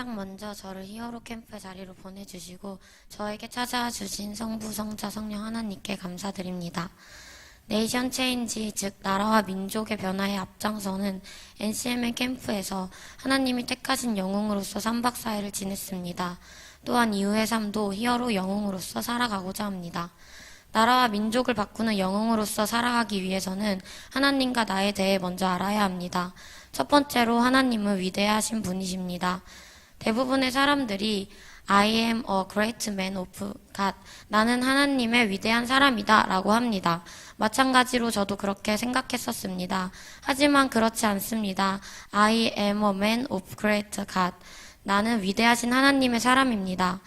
가장 먼저 저를 히어로 캠프 자리로 보내주시고 저에게 찾아와 주신 성부, 성자, 성령 하나님께 감사드립니다. 네이션 체인지, 즉 나라와 민족의 변화에 앞장서는 NCM의 캠프에서 하나님이 택하신 영웅으로서 3박 4일을 지냈습니다. 또한 이후의 삶도 히어로 영웅으로서 살아가고자 합니다. 나라와 민족을 바꾸는 영웅으로서 살아가기 위해서는 하나님과 나에 대해 먼저 알아야 합니다. 첫 번째로 하나님은 위대하신 분이십니다. 대부분의 사람들이 I am a great man of God. 나는 하나님의 위대한 사람이다. 라고 합니다. 마찬가지로 저도 그렇게 생각했었습니다. 하지만 그렇지 않습니다. I am a man of great God. 나는 위대하신 하나님의 사람입니다.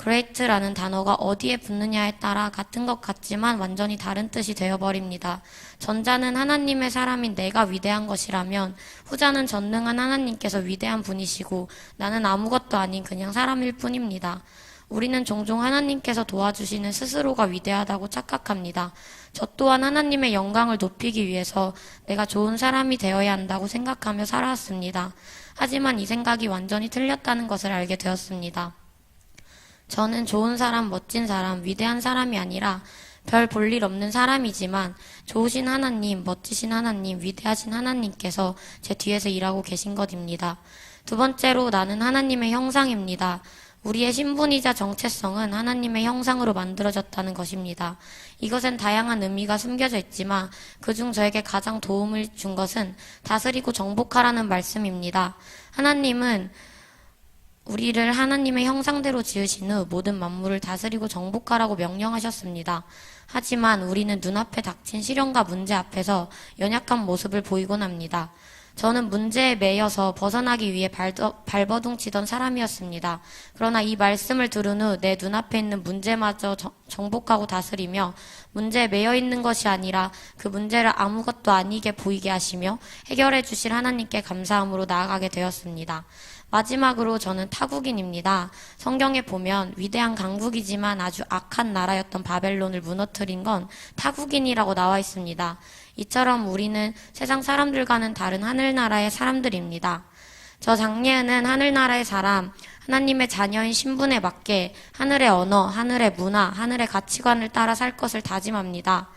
Great라는 단어가 어디에 붙느냐에 따라 같은 것 같지만 완전히 다른 뜻이 되어버립니다. 전자는 하나님의 사람인 내가 위대한 것이라면 후자는 전능한 하나님께서 위대한 분이시고 나는 아무것도 아닌 그냥 사람일 뿐입니다. 우리는 종종 하나님께서 도와주시는 스스로가 위대하다고 착각합니다. 저 또한 하나님의 영광을 높이기 위해서 내가 좋은 사람이 되어야 한다고 생각하며 살아왔습니다. 하지만 이 생각이 완전히 틀렸다는 것을 알게 되었습니다. 저는 좋은 사람, 멋진 사람, 위대한 사람이 아니라 별 볼 일 없는 사람이지만 좋으신 하나님, 멋지신 하나님, 위대하신 하나님께서 제 뒤에서 일하고 계신 것입니다. 두 번째로 나는 하나님의 형상입니다. 우리의 신분이자 정체성은 하나님의 형상으로 만들어졌다는 것입니다. 이것엔 다양한 의미가 숨겨져 있지만 그중 저에게 가장 도움을 준 것은 다스리고 정복하라는 말씀입니다. 하나님은 우리를 하나님의 형상대로 지으신 후 모든 만물을 다스리고 정복하라고 명령하셨습니다. 하지만 우리는 눈앞에 닥친 시련과 문제 앞에서 연약한 모습을 보이곤 합니다. 저는 문제에 매여서 벗어나기 위해 발더, 발버둥 치던 사람이었습니다. 그러나 이 말씀을 들은 후 내 눈앞에 있는 문제마저 정- 정복하고 다스리며 문제에 매여 있는 것이 아니라 그 문제를 아무것도 아니게 보이게 하시며 해결해 주실 하나님께 감사함으로 나아가게 되었습니다. 마지막으로 저는 타국인입니다. 성경에 보면 위대한 강국이지만 아주 악한 나라였던 바벨론을 무너뜨린 건 타국인이라고 나와 있습니다. 이처럼 우리는 세상 사람들과는 다른 하늘 나라의 사람들입니다. 저 장례은은 하늘나라의 사람, 하나님의 자녀인 신분에 맞게 하늘의 언어, 하늘의 문화, 하늘의 가치관을 따라 살 것을 다짐합니다.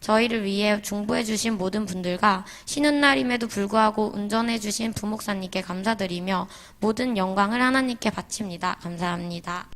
저희를 위해 중보해 주신 모든 분들과 쉬는 날임에도 불구하고 운전해 주신 부목사님께 감사드리며 모든 영광을 하나님께 바칩니다. 감사합니다.